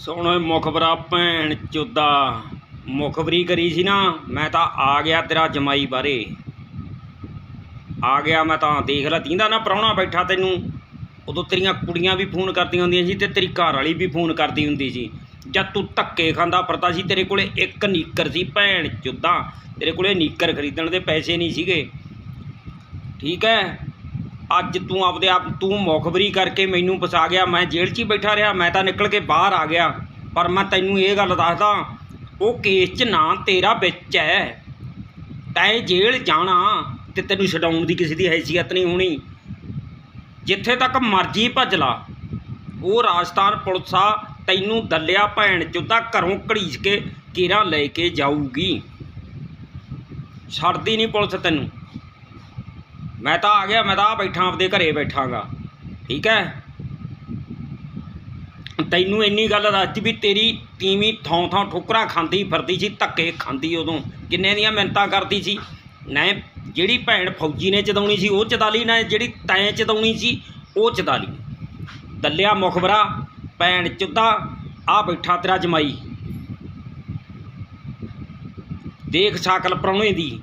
ਸੋਹਣੇ ਮੁਖਬਰਾ ਭੈਣ ਚੋਦਾ। ਮੁਖਬਰੀ ਕਰੀ ਸੀ ਨਾ, ਮੈਂ ਤਾਂ ਆ ਗਿਆ ਤੇਰਾ ਜਮਾਈ ਬਾਰੇ। ਆ ਗਿਆ ਮੈਂ ਤਾਂ ਦੇਖ ਲੈ, ਤੀਂਦਾ ਨਾ ਪ੍ਰਾਹੁਣਾ ਬੈਠਾ ਤੈਨੂੰ। ਉਦੋਂ ਤੇਰੀਆਂ ਕੁੜੀਆਂ ਵੀ ਫੋਨ ਕਰਦੀਆਂ ਹੁੰਦੀਆਂ ਸੀ ਤੇ ਤੇਰੀ ਘਰ ਵਾਲੀ ਵੀ ਫੋਨ ਕਰਦੀ ਹੁੰਦੀ ਸੀ। ਜਦ ਤੂੰ ਧੱਕੇ ਖਾਂਦਾ ਫਿਰਦਾ ਸੀ, ਤੇਰੇ ਕੋਲੇ ਇੱਕ ਨੀਕਰ ਸੀ ਭੈਣ ਚੋਦਾ। ਤੇਰੇ ਕੋਲੇ ਨੀਕਰ ਖਰੀਦਣ ਦੇ ਪੈਸੇ ਨਹੀਂ ਸੀਗੇ। ਠੀਕ ਹੈ ਅੱਜ ਤੂੰ ਆਪਦੇ ਆਪ, ਤੂੰ ਮੁਖਬਰੀ ਕਰਕੇ ਮੈਨੂੰ ਫਸਾ ਗਿਆ, ਮੈਂ ਜੇਲ੍ਹ 'ਚ ਹੀ ਬੈਠਾ ਰਿਹਾ, ਮੈਂ ਤਾਂ ਨਿਕਲ ਕੇ ਬਾਹਰ ਆ ਗਿਆ। ਪਰ ਮੈਂ ਤੈਨੂੰ ਇਹ ਗੱਲ ਦੱਸਦਾ, ਉਹ ਕੇਸ 'ਚ ਨਾਂ ਤੇਰਾ ਵਿੱਚ ਹੈ ਤੈਂ ਜੇਲ੍ਹ ਜਾਣਾ ਤੇ ਤੈਨੂੰ ਛਡਾਉਣ ਦੀ ਕਿਸੇ ਦੀ ਹੈਸੀਅਤ ਨਹੀਂ ਹੋਣੀ। ਜਿੱਥੇ ਤੱਕ ਮਰਜ਼ੀ ਭੱਜ ਲਾ। ਉਹ ਰਾਜਸਥਾਨ ਪੁਲਿਸ ਆ, ਤੈਨੂੰ ਦੱਲਿਆ ਭੈਣ ਚੋਦਾ ਘਰੋਂ ਘੜੀਸ ਕੇ ਕੇਰਾ ਲੈ ਕੇ ਜਾਊਗੀ। ਛੱਡਦੀ ਨਹੀਂ ਪੁਲਿਸ ਤੈਨੂੰ। ਮੈਂ ਤਾਂ ਆ ਗਿਆ, ਮੈਂ ਤਾਂ ਆ ਬੈਠਾ, ਆਪਦੇ ਘਰੇ ਬੈਠਾਂਗਾ। ਠੀਕ ਹੈ? ਤੈਨੂੰ ਇੰਨੀ ਗੱਲ ਦੱਸਤੀ ਵੀ ਤੇਰੀ ਤੀਵੀਂ ਥਾਂ ਥਾਂ ਠੋਕਰਾਂ ਖਾਂਦੀ ਫਿਰਦੀ ਸੀ, ਧੱਕੇ ਖਾਂਦੀ ਉਦੋਂ। ਕਿੰਨੇ ਦੀਆਂ ਮਿੰਤਾਂ ਕਰਦੀ ਸੀ? ਨਾ ਜਿਹੜੀ ਭੈਣ ਫੌਜੀ ਨੇ ਚਦਾਉਣੀ ਸੀ, ਉਹ ਚਦਾਲੀ ਨਾ ਜਿਹੜੀ ਤੈਂ ਚਦਾਉਣੀ ਸੀ, ਉਹ ਚਦਾਲੀ ਦੱਲਿਆ ਮੁਖਬਰਾ, ਭੈਣ ਚੁੱਦਾ ਆ ਬੈਠਾ ਤੇਰਾ ਜਮਾਈ। ਦੇਖ ਸਾਕਲ ਪ੍ਰਾਹੁਣੇ ਦੀ।